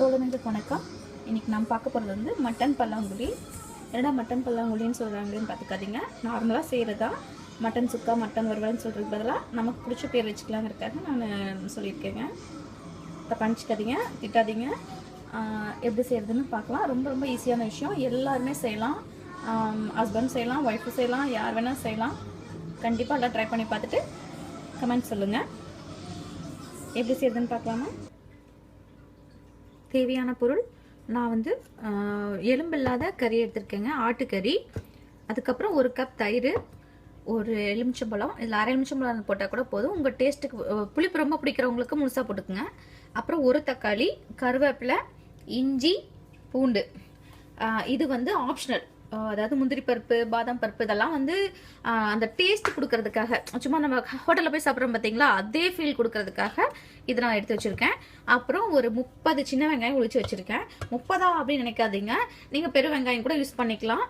தோழமைக்கு வணக்கம். இன்றைக்கி நான் பார்க்க போகிறது வந்து மட்டன் பல்லாங்குழி. என்னடா மட்டன் பல்லாங்குழின்னு சொல்கிறாங்கன்னு பார்த்துக்காதீங்க. நார்மலாக செய்கிறதா மட்டன் சுக்கா மட்டன் வருவான்னு சொல்கிறதுக்கு பதிலாக நமக்கு பிடிச்ச பேர் வச்சுக்கலாங்கிறதுக்காக நான் சொல்லியிருக்கேங்க. தப்பா திட்டாதீங்க. எப்படி செய்கிறதுன்னு பார்க்கலாம். ரொம்ப ரொம்ப ஈஸியான விஷயம். எல்லாருமே செய்யலாம். ஹஸ்பண்ட் செய்யலாம் ஒய்ஃபு செய்யலாம் யார் வேணால் செய்யலாம். கண்டிப்பாக எல்லாம் ட்ரை பண்ணி பார்த்துட்டு கமெண்ட் சொல்லுங்கள் எப்படி செய்யறதுன்னு பார்க்கலாமா? தேவையான பொருள் நான் வந்து எலும்பில்லாத கறி எடுத்திருக்கேங்க. ஆட்டுக்கறி அதுக்கப்புறம் ஒரு கப் தயிர் ஒரு எலுமிச்சம்பழம். இதில் அரை எலுமிச்சம்பழம் போட்டால் கூட போதும். உங்கள் டேஸ்ட்டுக்கு புளிப்பு ரொம்ப பிடிக்கிறவங்களுக்கு முழுசாக போட்டுக்குங்க. அப்புறம் ஒரு தக்காளி கருவேப்பிலை இஞ்சி பூண்டு. இது வந்து ஆப்ஷனல் அதாவது முந்திரி பருப்பு பாதாம் பருப்பு இதெல்லாம் வந்து அந்த டேஸ்ட் கொடுக்கறதுக்காக சும்மா நம்ம ஹோட்டலில் போய் சாப்பிட்றோம் பார்த்தீங்களா அதே ஃபீல் கொடுக்கறதுக்காக இதை நான் எடுத்து வச்சுருக்கேன். அப்புறம் ஒரு முப்பது சின்ன வெங்காயம் ஒழிச்சு வச்சுருக்கேன். முப்பதா அப்படின்னு நினைக்காதீங்க. நீங்கள் பெரு வெங்காயம் கூட யூஸ் பண்ணிக்கலாம்.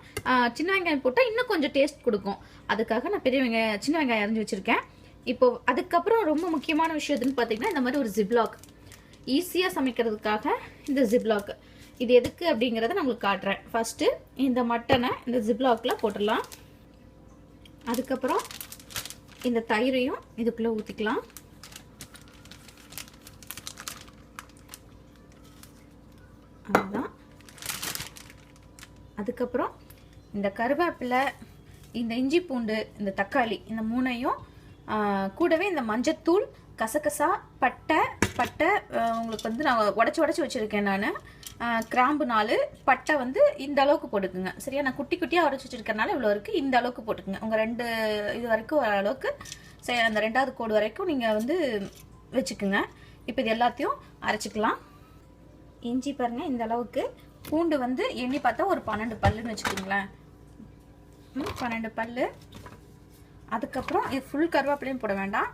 சின்ன வெங்காயம் போட்டால் இன்னும் கொஞ்சம் டேஸ்ட் கொடுக்கும். அதுக்காக நான் பெரிய வெங்காயம் சின்ன வெங்காயம் அரைஞ்சி வச்சுருக்கேன். இப்போ அதுக்கப்புறம் ரொம்ப முக்கியமான விஷயம் எதுன்னு பார்த்தீங்கன்னா இந்த மாதிரி ஒரு ஜிப்லாக் ஈஸியாக சமைக்கிறதுக்காக இந்த ஜிப்லாக் இது எதுக்கு அப்படிங்கிறத நான் உங்களுக்கு காட்டுறேன். ஃபஸ்ட்டு இந்த மட்டனை இந்த ஜிப்லாக்கில் போட்டுடலாம். அதுக்கப்புறம் இந்த தயிரையும் இதுக்குள்ளே ஊற்றிக்கலாம் அதுதான் அதுக்கப்புறம் இந்த கருவேப்பிலை இந்த இஞ்சி பூண்டு இந்த தக்காளி இந்த மூணையும் கூடவே இந்த மஞ்சத்தூள் கசகசா பட்டை பட்டை உங்களுக்கு வந்து நான் உடச்சி உடச்சி வச்சுருக்கேன் நான். கிராம்பு நாலு பட்டை வந்து இந்த அளவுக்கு போட்டுக்குங்க. சரியா? நான் குட்டி குட்டியாக உடச்சி வச்சிருக்கறனால இவ்வளோ இருக்குது இந்த அளவுக்கு போட்டுக்குங்க. உங்கள் ரெண்டு இது வரைக்கும் ஓரளவுக்கு சரி அந்த ரெண்டாவது கோடு வரைக்கும் நீங்கள் வந்து வச்சுக்குங்க. இப்போ இது எல்லாத்தையும் அரைச்சிக்கலாம். இஞ்சி பாருங்க இந்த அளவுக்கு. பூண்டு வந்து எண்ணி பார்த்தா ஒரு பன்னெண்டு பல்லுன்னு வச்சுக்கோங்களேன். பன்னெண்டு பல்லு. அதுக்கப்புறம் இது ஃபுல் கருவேப்பிலையும் போட வேண்டாம்.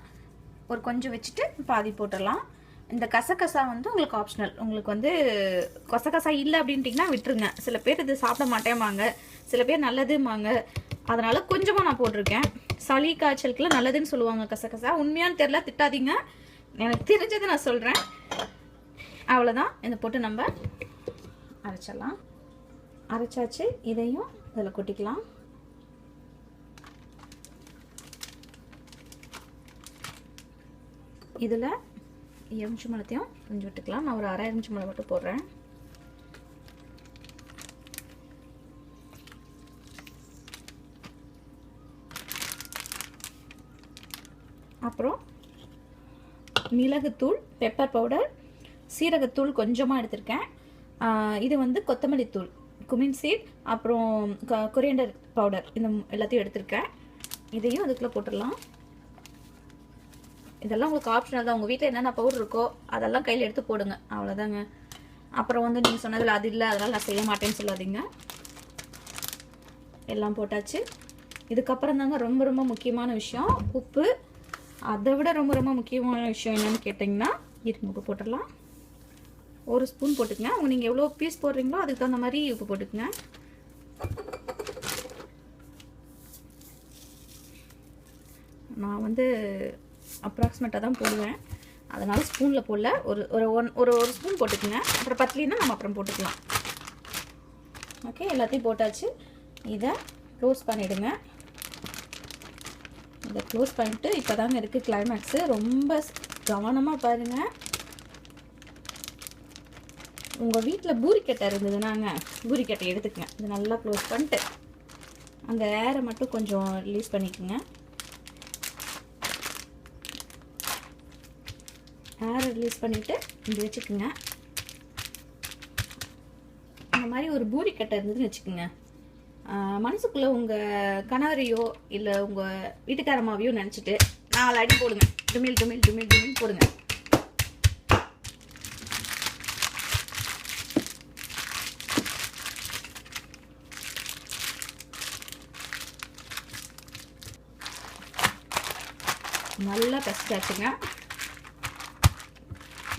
ஒரு கொஞ்சம் வச்சுட்டு பாதி போட்டுடலாம். இந்த கசகசா வந்து உங்களுக்கு ஆப்ஷனல் உங்களுக்கு வந்து கசகசா இல்லை அப்படின்ட்டிங்கன்னா விட்டுருங்க. சில பேர் இது சாப்பிட மாட்டேமாங்க சில பேர் நல்லதுமாங்க அதனால் கொஞ்சமாக நான் போட்டிருக்கேன். சளி காய்ச்சலுக்குலாம் நல்லதுன்னு சொல்லுவாங்க கசகசா. உண்மையானு தெரில திட்டாதீங்க. எனக்கு தெரிஞ்சதை நான் சொல்கிறேன் அவ்வளோதான் இதை போட்டு நம்ம அரைச்சிடலாம். அரைச்சாச்சு. இதையும் இதில் கொட்டிக்கலாம். இதில் எலுமிச்சை மலத்தையும் கொஞ்சம் விட்டுக்கலாம். நான் ஒரு அரை எலுமிச்சை மலை மட்டும் போடுறேன். அப்புறம் மிளகுத்தூள் பெப்பர் பவுடர் சீரகத்தூள் கொஞ்சமாக எடுத்திருக்கேன். இது வந்து கொத்தமல்லி தூள் குமின் சீட் அப்புறம் கொரியண்டர் பவுடர் இந்த எல்லாத்தையும் எடுத்திருக்கேன். இதையும் அதுக்குள்ளே போட்டுடலாம். இதெல்லாம் உங்களுக்கு ஆப்ஷனல் தான் உங்கள் வீட்டில் என்னென்ன பவுடர் இருக்கோ அதெல்லாம் கையில் எடுத்து போடுங்க. அவ்வளோதாங்க அப்புறம் வந்து நீங்கள் சொன்னதில் அது இல்லை அதெல்லாம் நான் செய்ய மாட்டேன்னு சொல்லாதீங்க. எல்லாம் போட்டாச்சு. இதுக்கப்புறம் தாங்க ரொம்ப ரொம்ப முக்கியமான விஷயம். உப்பு. அதை விட ரொம்ப ரொம்ப முக்கியமான விஷயம் என்னென்னு கேட்டிங்கன்னா இரும்பு உப்பு போட்டுடலாம். ஒரு ஸ்பூன் போட்டுக்கங்க. அவங்க நீங்கள் எவ்வளோ பீஸ் போடுறீங்களோ அதுக்கு தகுந்த மாதிரி உப்பு போட்டுக்கங்க. நான் வந்து அப்ராக்சிமேட்டாக தான் போடுவேன். அதனால் ஸ்பூனில் போடல. ஒரு ஒரு ஒன் ஒரு ஒரு ஸ்பூன் போட்டுக்கோங்க. அப்புறம் பத்தலின்னா நம்ம அப்புறம் போட்டுக்கலாம். ஓகே எல்லாத்தையும் போட்டாச்சு. இதை க்ளோஸ் பண்ணிவிடுங்க இதை க்ளோஸ் பண்ணிட்டு இப்போ தாங்க இருக்குது கிளைமேக்ஸு ரொம்ப கவனமாக பாருங்கள் உங்கள் வீட்டில் பூரிக்கட்டை இருந்ததுனாங்க. பூரிக்கட்டை எடுத்துக்கங்க. இது நல்லா க்ளோஸ் பண்ணிட்டு அந்த ஏரை மட்டும் கொஞ்சம் ரிலீஸ் பண்ணிக்கோங்க. ஏரை ரிலீஸ் பண்ணிவிட்டு இப்படி வச்சுக்கோங்க. இந்த மாதிரி ஒரு பூரி கட்டை இருந்ததுன்னு வச்சுக்கோங்க. மனசுக்குள்ளே உங்கள் கணவரையோ இல்லை உங்கள் வீட்டுக்காரமாவையோ நினச்சிட்டு நாலு அடி போடுங்க. டுமில் டுமில் டுமில் டுமில் போடுங்க. நல்லா பெஸ்ட்டாச்சுங்க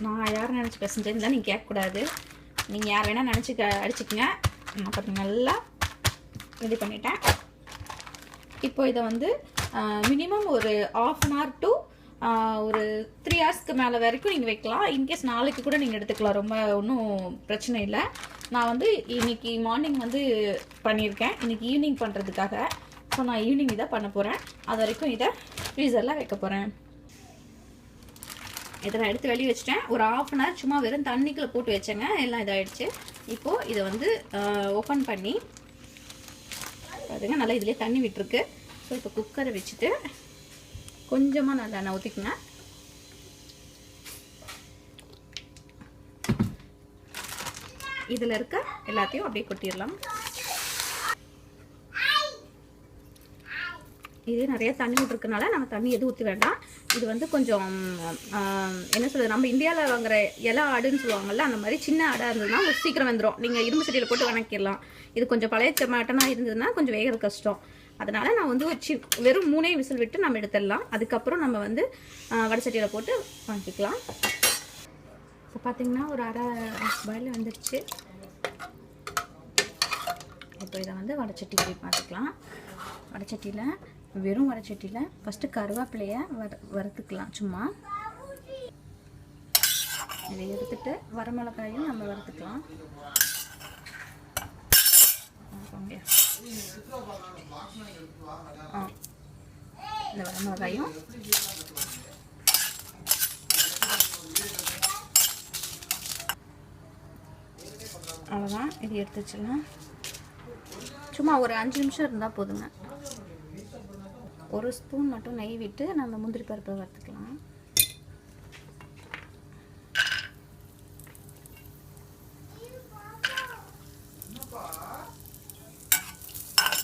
நான் யாரும் நினச்சி பெசஞ்சேன்னு நீங்கள் கேட்கக்கூடாது. நீங்கள் யார் வேணால் நினச்சி க அடிச்சுக்கங்க. நான் பாருங்க நல்லா ரெடி பண்ணிட்டேன். இப்போ இதை வந்து மினிமம் ஒரு ஆஃப் அன் ஹவர் டு ஒரு த்ரீ ஹவர்ஸ்க்கு மேலே வரைக்கும் நீங்கள் வைக்கலாம். இன்கேஸ் நாளைக்கு கூட நீங்கள் எடுத்துக்கலாம். ரொம்ப ஒன்றும் பிரச்சனை இல்லை. நான் வந்து இன்னைக்கு மார்னிங் வந்து பண்ணியிருக்கேன். இன்னைக்கு ஈவினிங் பண்ணுறதுக்காக ஸோ நான் ஈவினிங் இதை பண்ண போகிறேன் அது வரைக்கும் இதை ஃப்ரீசரில் வைக்க போகிறேன் இதை நான் எடுத்து வெளியே வச்சிட்டேன். ஒரு ஆஃப் அன் ஹவர் சும்மா வெறும் தண்ணிக்குள்ளே போட்டு வச்சேங்க. எல்லாம் இதாகிடுச்சு இப்போது இதை வந்து ஓப்பன் பண்ணி பாருங்க நல்லா இதுலேயே தண்ணி விட்டுருக்கு. ஸோ இப்போ குக்கரை வச்சுட்டு கொஞ்சமாக நல்லா நான் ஊற்றிக்குங்க இதில் இருக்க எல்லாத்தையும் அப்படியே கொட்டிடலாம். இது நிறைய தண்ணி விட்டுருக்கனால நம்ம தண்ணி எதுவும் ஊற்றி வேண்டாம். இது வந்து கொஞ்சம் என்ன சொல்கிறது நம்ம இந்தியாவில் வாங்குற இலை ஆடுன்னு சொல்லுவாங்கள்ல அந்த மாதிரி சின்ன ஆடாக இருந்ததுன்னா சீக்கிரம் வந்துடும் நீங்கள் இரும்பு சட்டியில் போட்டு வணக்கிடலாம். இது கொஞ்சம் பழைய மட்டனாக இருந்ததுன்னா கொஞ்சம் வேகிறது கஷ்டம். அதனால் நான் வந்து ஒரு சி வெறும் மூணே விசில் விட்டு நம்ம எடுத்துடலாம். அதுக்கப்புறம் நம்ம வந்து வடை சட்டியில் போட்டு வாங்கிக்கலாம். இப்போ பார்த்தீங்கன்னா ஒரு அரை பாயில் வந்துடுச்சு இப்போ இதை வந்து வடைச்சட்டிக்கு பார்த்துக்கலாம். வடைச்சட்டியில் வெறும் வடைச்சட்டியில் ஃபஸ்ட்டு கருவேப்பிலையை வறு வறுத்துக்கலாம் சும்மா. இதை எடுத்துட்டு வரமிளகாயும் நம்ம வறுத்துக்கலாம். ஆ இந்த வரமிளகாயும் அவ்வளோதான் இது எடுத்து வச்சிடலாம். சும்மா ஒரு அஞ்சு நிமிஷம் இருந்தால் போதுங்க. ஒரு ஸ்பூன் மட்டும் நெய் விட்டு நம்ம முந்திரி பருப்பை வறுத்துக்கலாம்.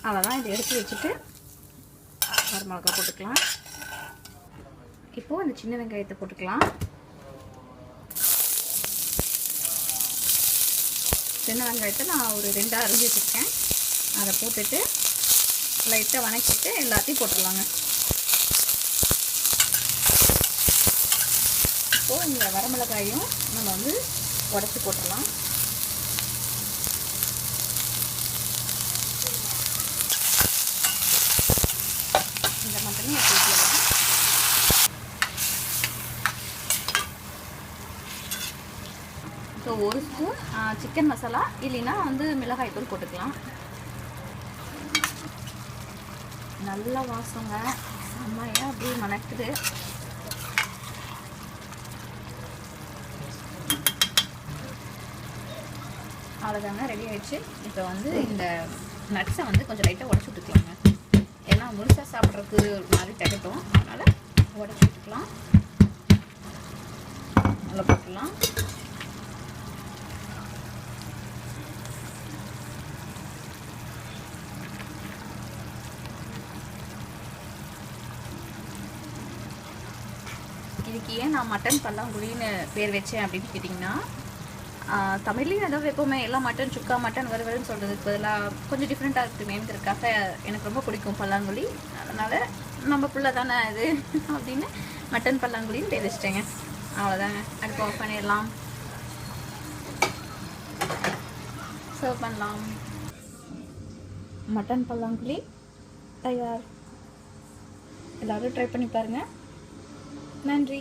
அவ்வளோதான் இதை எடுத்து வச்சுட்டு வரமிளகா போட்டுக்கலாம். இப்போது அந்த சின்ன வெங்காயத்தை போட்டுக்கலாம். சின்ன வெங்காயத்தை நான் ஒரு ரெண்டாக அரிஞ்சு வச்சுருக்கேன். அதை போட்டுட்டு லைட்டாக வணக்கிட்டு எல்லாத்தையும் போட்டுடலாங்க இப்போது இந்த வரமிளகாயும் நம்ம வந்து உடச்சி போட்டுடலாம் இந்த மட்டுமே போட்டுடலாம் ஸோ ஒரு ஸ்பூன் சிக்கன் மசாலா இல்லைன்னா வந்து மிளகாய் தூள் போட்டுக்கலாம். நல்ல வாசங்க. செம்மையாக அப்படியே மணக்குது. அவ்வளோதாங்க ரெடி ஆயிடுச்சு. இப்போ வந்து இந்த நட்ஸை வந்து கொஞ்சம் லைட்டாக உடச்சி விட்டுக்கலாங்க. ஏன்னா முழுசாக சாப்பிட்றதுக்கு ஒரு மாதிரி திகட்டும். அதனால் உடச்சி விட்டுக்கலாம். நல்லா போட்டுக்கலாம் இதுக்கு ஏன் நான் மட்டன் பல்லாங்குழின்னு பேர் வச்சேன் அப்படின்னு கேட்டிங்கன்னா ஆஹ், தமிழ்லையும் ஏதோ வைப்போமே எல்லாம் மட்டன் சுக்கா மட்டன் வருவருன்னு சொல்கிறதுக்கு பதிலாக கொஞ்சம் டிஃப்ரெண்ட்டாக இருக்குமேங்கிறதுக்காக எனக்கு ரொம்ப பிடிக்கும் பல்லாங்குழி. அதனால் நம்ம புள்ள தானே இது அப்படின்னு மட்டன் பல்லாங்குழின்னு பேர் வச்சிட்டேங்க. அவ்வளோதாங்க அடுப்பு ஆஃப் பண்ணிடலாம். சர்வ் பண்ணலாம். மட்டன் பல்லாங்குழி தயார். எல்லோரும் ட்ரை பண்ணி பாருங்கள் நன்றி.